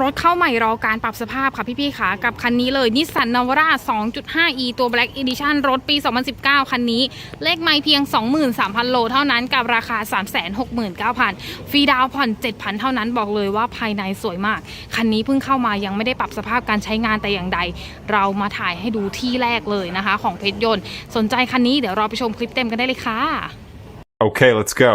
รถเข้าใหม่รอการปรับสภาพค่ะพี่ๆค่ะ กับคันนี้เลยนิสสันนาวาร่า 2.5e ตัว Black Edition รถปี 2019 คันนี้ เลขไม่เพียง 23,000 โลเท่านั้นกับราคา 369,000 ฟรีดาวน์ผ่อน 7,000 เท่านั้นบอกเลยว่าภายในสวยมาก คันนี้เพิ่งเข้ามายังไม่ได้ปรับสภาพการใช้งานแต่อย่างใด เรามาถ่ายให้ดูที่แรกเลยนะคะ ของเพชรยนต์ สนใจคันนี้เดี๋ยวราไปชมคลิปเต็มกันได้เลยค่ะ Okay, let's go.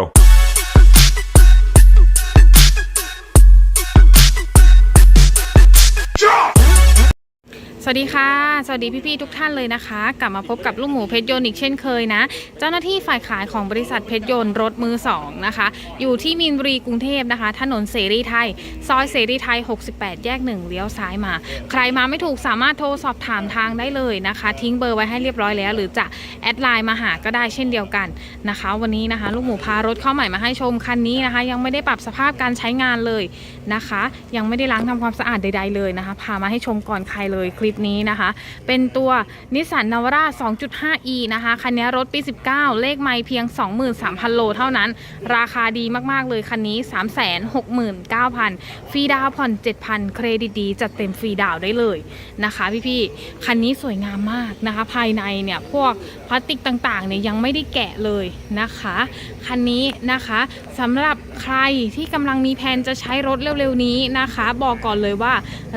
วัสดีค่ะ สวัสดีพี่ๆทุกท่านเลยนะคะ กลับมาพบกับลูกหมูเพชรยนต์อีกเช่นเคยนะ เจ้าหน้าที่ฝ่ายขายของบริษัทเพชรยนต์รถมือสองนะคะ อยู่ที่มีนบุรีกรุงเทพนะคะ ถนนเสรีไทย ซอยเสรีไทย 68 แยก 1 เลี้ยวซ้ายมา ใครมาไม่ถูกสามารถโทรสอบถามทางได้เลยนะคะ ทิ้งเบอร์ไว้ให้เรียบร้อยแล้ว หรือจะแอดไลน์มาหาก็ได้เช่นเดียวกันนะคะ วันนี้นะคะ ลูกหมูพารถเข้าใหม่มาให้ชมคันนี้นะคะ ยังไม่ได้ปรับสภาพการใช้งานเลยนะคะ ยังไม่ได้ล้างทำความสะอาดใดๆเลยนะคะ พามาให้ชมก่อนใครเลยคลิปนี้นะคะ เป็นตัวนิสสันนาวาร่า 2.5e นะคะ คันนี้รถปี 19 เลขไม่เพียง 23,000 โลเท่านั้น ราคาดีมากๆเลยคันนี้ 369,000 ฟรีดาวน์ผ่อน 7,000 เครดิตดี จัดเต็มฟรีดาวน์ได้เลยนะคะพี่ๆ คันนี้สวยงามมากนะคะ ภายในเนี่ยพวกพลาสติกต่างๆเนี่ยยังไม่ได้แกะเลยนะคะ คันนี้นะคะสำหรับใครที่กำลังมีแผนจะใช้รถเร็วๆนี้นะคะ บอกก่อนเลยว่า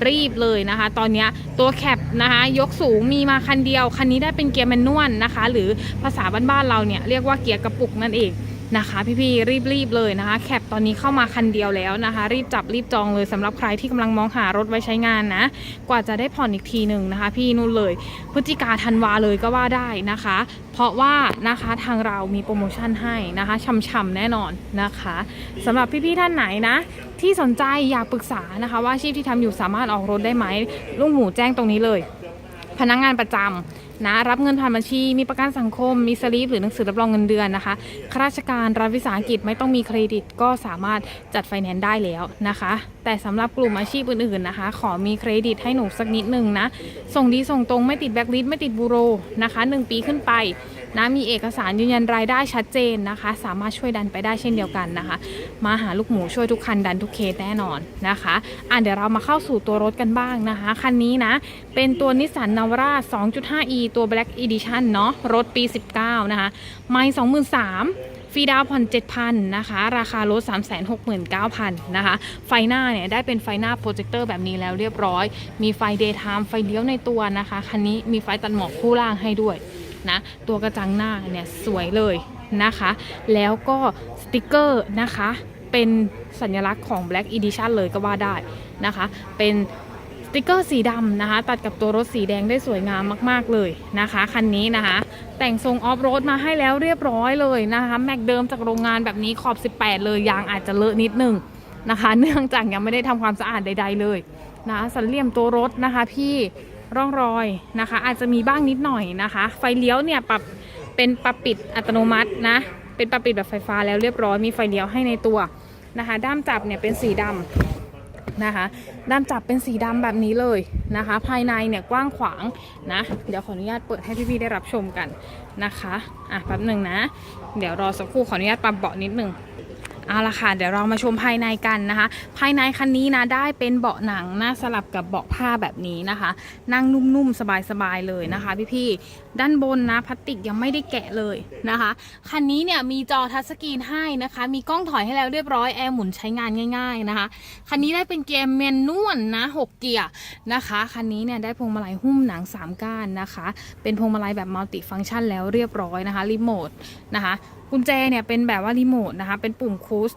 รีบเลยนะคะ ตอนเนี้ยตัวแคปนะคะ ยกสูงมีมาคันเดียว คันนี้ได้เป็นเกียร์แมนนวลนะคะ หรือภาษาบ้านๆเราเนี่ยเรียกว่าเกียร์กระปุกนั่นเอง นะคะ พี่ๆรีบๆเลยนะคะ แคปตอนนี้เข้ามาคันเดียวแล้วนะคะ รีบจับรีบจองเลยสำหรับใครที่กำลังมองหารถไว้ใช้งานนะ กว่าจะได้ผ่อนอีกทีหนึ่งนะคะ พี่นู่นเลย พฤศจิกาธันวาเลยก็ว่าได้นะคะ เพราะว่านะคะทางเรามีโปรโมชั่นให้นะคะช่ำๆแน่นอนนะคะสำหรับพี่ๆท่านไหนนะ ที่สนใจอยากปรึกษานะคะ ว่าอาชีพที่ทำอยู่สามารถออกรถได้ไหมลุงหมูแจ้งตรงนี้เลย พนักงานประจำ นะรับเงินผ่านบัญชี มีประกันสังคม มีสลิปหรือหนังสือรับรองเงินเดือนนะคะข้าราชการรัฐวิสาหกิจไม่ต้องมีเครดิตก็สามารถจัดไฟแนนซ์ได้แล้วนะคะ แต่สำหรับกลุ่มอาชีพอื่นๆนะคะ ขอมีเครดิตให้หนูสักนิดนึงนะ ส่งดีส่งตรงไม่ติดแบล็คลิสต์ไม่ติดบูโรนะคะ 1 ปีขึ้นไปนะมีเอกสารยืนยันรายได้ชัดเจนนะคะ สามารถช่วยดันไปได้เช่นเดียวกันนะคะ มาหาลูกหมูช่วยทุกคันดันทุกเคสแน่นอนนะคะอะเดี๋ยวเรามาเข้าสู่ตัวรถกันบ้างนะคะ คันนี้นะ เป็นตัวนิสสันนาวร่า 2.5e ตัว Black Edition เนาะรถปี 19 นะคะ ไม่ 23,000 ฟรีดาวน์ผ่อน 7,000 นะคะ ราคารถ 369,000 นะคะ ไฟหน้าเนี่ยได้เป็นไฟหน้าโปรเจคเตอร์แบบนี้แล้วเรียบร้อย มีไฟ Daytime ไฟเลี้ยวในตัวนะคะ คันนี้มีไฟตัดหมอกคู่ล่างให้ด้วยนะ ตัวกระจังหน้าเนี่ยสวยเลยนะคะ แล้วก็สติกเกอร์นะคะ เป็นสัญลักษณ์ของ Black Edition เลยก็ว่าได้นะคะ เป็นสติกเกอร์สีดำนะคะ ตัดกับตัวรถสีแดงได้สวยงามมาก ๆ เลยนะคะ คันนี้นะคะ แต่งทรงออฟโรดมาให้แล้วเรียบร้อยเลยนะคะ แม็กเดิมจากโรงงานแบบนี้ขอบ 18 เลยยางอาจจะเลอะนิดนึงนะคะ เนื่องจากยังไม่ได้ทำความสะอาดใด ๆ เลยนะสันเหลี่ยมตัวรถนะคะ พี่ร่องรอยนะคะ อาจจะมีบ้างนิดหน่อยนะคะ ไฟเลี้ยวเนี่ยปรับเป็นปรับปิดอัตโนมัตินะ เป็นปรับปิดแบบไฟฟ้าแล้วเรียบร้อยมีไฟเลี้ยวให้ในตัวนะคะ ด้ามจับเนี่ยเป็นสีดำ นะคะด้านจับเป็นสีดำแบบนี้เลยนะคะ ภายในเนี่ยกว้างขวางนะ เดี๋ยวขออนุญาตเปิดให้พี่ๆได้รับชมกันนะคะอะแป๊บหนึ่งนะ เดี๋ยวรอสักครู่ขออนุญาตปรับเบาะนิดหนึ่ง เอาละค่ะเดี๋ยวเรามาชมภายในกันนะคะ ภายในคันนี้นะได้เป็นเบาะหนังนะสลับกับเบาะผ้าแบบนี้นะคะ นั่งนุ่มๆสบายๆเลยนะคะ พี่ๆด้านบนนะพลาสติกยังไม่ได้แกะเลยนะคะคันนี้เนี่ยมีจอทัชสกรีนให้นะคะ มีกล้องถอยให้แล้วเรียบร้อยแอร์หมุนใช้งานง่าย ๆนะคะคันนี้ได้เป็นเกียร์แมนนวลนะหกเกียร์นะคะคันนี้เนี่ยได้พวงมาลัยหุ้มหนัง3ก้านนะคะ เป็นพวงมาลัยแบบมัลติฟังก์ชันแล้วเรียบร้อยนะคะรีโมทนะคะ กุญแจเนี่ยเป็นแบบว่ารีโมทนะคะ เป็นปุ่มคูส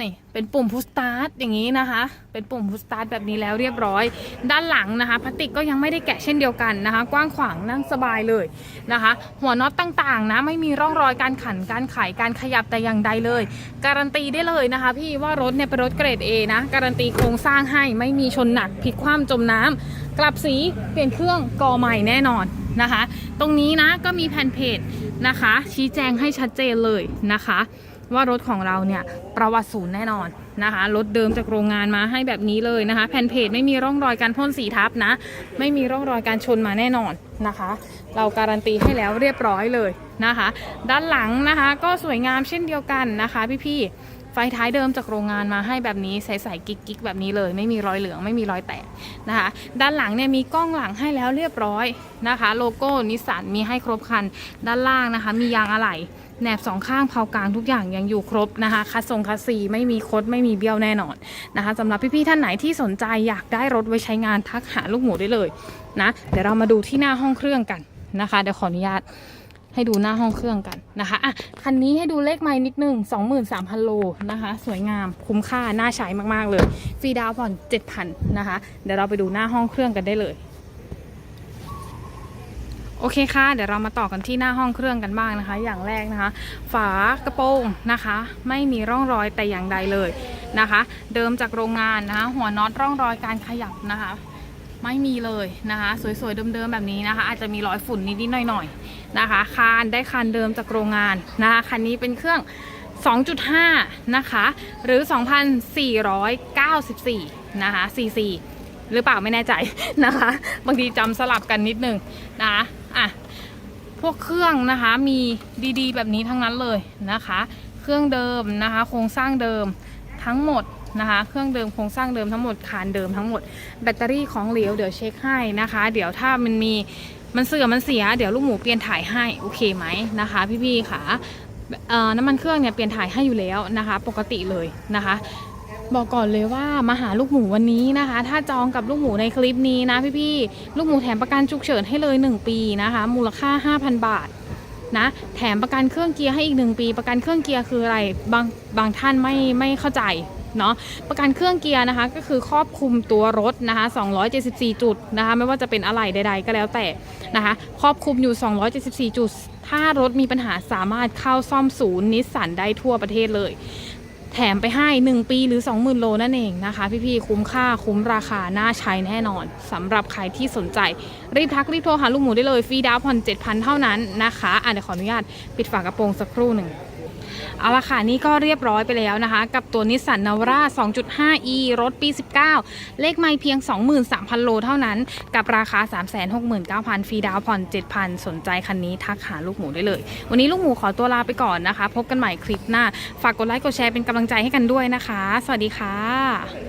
นี่เป็นปุ่มพุสตาร์ทอย่างนี้นะคะ เป็นปุ่มพุสตาร์ทแบบนี้แล้วเรียบร้อย ด้านหลังนะคะพลาสติกก็ยังไม่ได้แกะเช่นเดียวกันนะคะ กว้างขวางนั่งสบายเลยนะคะ หัวน็อตต่างๆนะไม่มีร่องรอยการขันการไขการขยับแต่อย่างใดเลย การันตีได้เลยนะคะ พี่ว่ารถเนี่ยเป็นรถเกรด A นะ การันตีโครงสร้างให้ไม่มีชนหนักพลิกคว่ำจมน้ำกลับสีเปลี่ยนเครื่องกอใหม่แน่นอน นะคะ ตรงนี้นะก็มีแผ่นเพจนะคะ ชี้แจงให้ชัดเจนเลยนะคะ ว่ารถของเราเนี่ยประวัติศูนย์แน่นอนนะคะรถเดิมจากโรงงานมาให้แบบนี้เลยนะคะ แผ่นเพจไม่มีร่องรอยการพ่นสีทับนะ ไม่มีร่องรอยการชนมาแน่นอนนะคะ เราการันตีให้แล้วเรียบร้อยเลยนะคะ ด้านหลังนะคะก็สวยงามเช่นเดียวกันนะคะพี่ๆ ไฟท้ายเดิมจากโรงงานมาให้แบบนี้ใสๆกิ๊กๆแบบนี้เลย ไม่มีรอยเหลืองไม่มีรอยแตกนะคะ ด้านหลังเนี่ยมีกล้องหลังให้แล้วเรียบร้อยนะคะ โลโก้นิสสันมีให้ครบคัน ด้านล่างนะคะ มียางอะไหล่แหนบสองข้างเผากลางทุกอย่างยังอยู่ครบนะคะคัสทรงคัสซีไม่มีคดไม่มีเบี้ยวแน่นอนนะคะสำหรับพี่ๆท่านไหนที่สนใจอยากได้รถไว้ใช้งานทักหาลูกหมูได้เลยนะเดี๋ยวเรามาดูที่หน้าห้องเครื่องกันนะคะเดี๋ยวขออนุญาต ให้ดูหน้าห้องเครื่องกันนะคะอะคันนี้ให้ดูเลขไม้นิดนึง 23,000 โลนะคะ สวยงามคุ้มค่าน่าใช้มากๆเลย ฟรีดาวผ่อน 7,000 นะคะ เดี๋ยวเราไปดูหน้าห้องเครื่องกันได้เลย โอเคค่ะ เดี๋ยวเรามาต่อกันที่หน้าห้องเครื่องกันบ้างนะคะ อย่างแรกนะคะ ฝากระโปรงนะคะ ไม่มีร่องรอยแต่อย่างใดเลยนะคะ เดิมจากโรงงานนะคะ หัวน็อตร่องรอยการขยับนะคะไม่มีเลยนะคะ สวยๆเดิมๆแบบนี้นะคะ อาจจะมีรอยฝุ่นนิดๆหน่อยๆ นะคะคานได้คานเดิมจากโรงงานนะคะคันนี้เป็นเครื่อง 2.5 นะคะ หรือ 2,494 นะคะ cc หรือเปล่าไม่แน่ใจนะคะ บางทีจำสลับกันนิดนึงนะคะอะพวกเครื่องนะคะมีดีๆ แบบนี้ทั้งนั้นเลยนะคะ เครื่องเดิมนะคะ โครงสร้างเดิมทั้งหมดนะคะ เครื่องเดิมโครงสร้างเดิมทั้งหมดคานเดิมทั้งหมด แบตเตอรี่ของเหลวเดี๋ยวเช็คให้นะคะ เดี๋ยวถ้ามันมี มันเสื่อมมันเสียเดี๋ยวลูกหมูเปลี่ยนถ่ายให้โอเคไหมนะคะ พี่ๆค่ะน้ำมันเครื่องเนี่ยเปลี่ยนถ่ายให้อยู่แล้วนะคะ ปกติเลยนะคะ บอกก่อนเลยว่ามาหาลูกหมูวันนี้นะคะ ถ้าจองกับลูกหมูในคลิปนี้นะพี่ๆลูกหมูแถมประกันฉุกเฉินให้เลย 1 ปีนะคะ มูลค่า 5,000 บาทนะแถมประกันเครื่องเกียร์ให้อีก1ปี ประกันเครื่องเกียร์คืออะไรบางบางท่านไม่ไม่เข้าใจ เนาะประกันเครื่องเกียร์นะคะ ก็คือครอบคลุมตัวรถนะคะ 274 จุดนะคะ ไม่ว่าจะเป็นอะไรใด ๆ ก็แล้วแต่นะคะ ครอบคลุมอยู่ 274 จุด ถ้ารถมีปัญหาสามารถเข้าซ่อมศูนย์นิสสันได้ทั่วประเทศเลย แถมไปให้ 1 ปีหรือ 20,000 โลนั่นเองนะคะ พี่ๆ คุ้มค่าคุ้มราคา น่าใช้แน่นอนสำหรับใครที่สนใจ รีบทักรีบโทรหาลูกหมูได้เลยฟรีดาวน์ผ่อน7,000 เท่านั้นนะคะอะเดี๋ยวขออนุญาตปิดฝากระโปรงสักครู่หนึ่ง เอาละค่ะ นี่ก็เรียบร้อยไปแล้วนะคะ กับตัวนิสสันนาวร่า 2.5e รถปี 19 เลขไม่เพียง 23,000 โลเท่านั้น กับราคา 369,000 ฟรีดาวน์ผ่อน 7,000 สนใจคันนี้ทักหาลูกหมูได้เลย วันนี้ลูกหมูขอตัวลาไปก่อนนะคะ พบกันใหม่คลิปหน้า ฝากกดไลค์กดแชร์เป็นกำลังใจให้กันด้วยนะคะ สวัสดีค่ะ